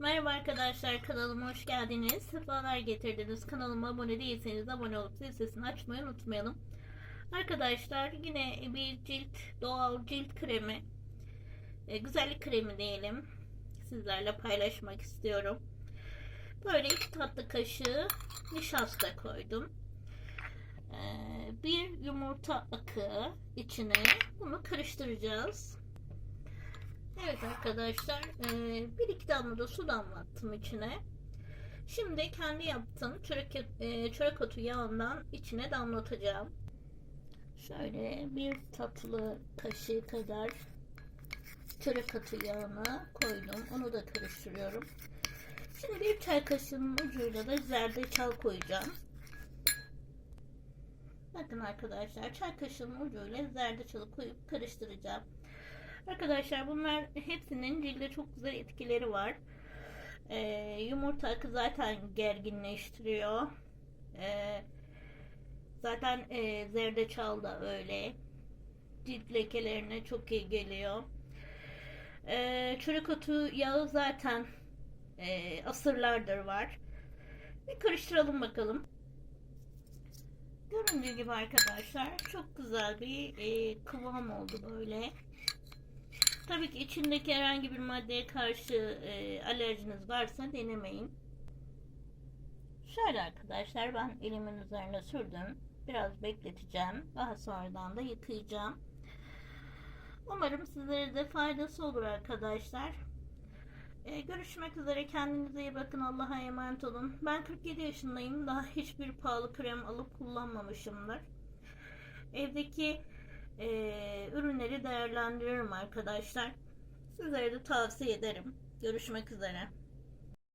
Merhaba arkadaşlar kanalıma hoş geldiniz. Sefalar getirdiniz. Kanalıma abone değilseniz abone olup zil sesini açmayı unutmayalım. Arkadaşlar yine bir cilt doğal cilt kremi e, güzellik kremi diyelim sizlerle paylaşmak istiyorum. Böyle iki tatlı kaşığı nişasta koydum. E, bir yumurta akı içine bunu karıştıracağız. Evet arkadaşlar e, bir iki damla da su damlattım içine. Şimdi kendi yaptığım çörek, e, çörek otu yağından içine damlatacağım. Şöyle bir tatlı kaşığı kadar çörek otu yağını koydum. Onu da karıştırıyorum. Şimdi bir çay kaşığının ucuyla da zerdeçal koyacağım. Bakın arkadaşlar çay kaşığının ucuyla zerdeçalı koyup karıştıracağım. Arkadaşlar bunlar hepsinin cilde çok güzel etkileri var. Ee, yumurta akı zaten gerginleştiriyor. Ee, zaten e, zerdeçal da öyle. Cilt lekelerine çok iyi geliyor. Ee, çörek otu yağı zaten e, asırlardır var. Bir karıştıralım bakalım. Göründüğü gibi arkadaşlar çok güzel bir e, kıvam oldu böyle. Tabii ki içindeki herhangi bir maddeye karşı e, alerjiniz varsa denemeyin. Şöyle arkadaşlar ben elimin üzerine sürdüm. Biraz bekleteceğim. Daha sonradan da yıkayacağım. Umarım sizlere de faydası olur arkadaşlar. E, görüşmek üzere. Kendinize iyi bakın. Allah'a emanet olun. Ben 47 yaşındayım. Daha hiçbir pahalı krem alıp kullanmamışımdır. Evdeki e, ürünleri değerlendiriyorum arkadaşlar. Sizlere de tavsiye ederim. Görüşmek üzere.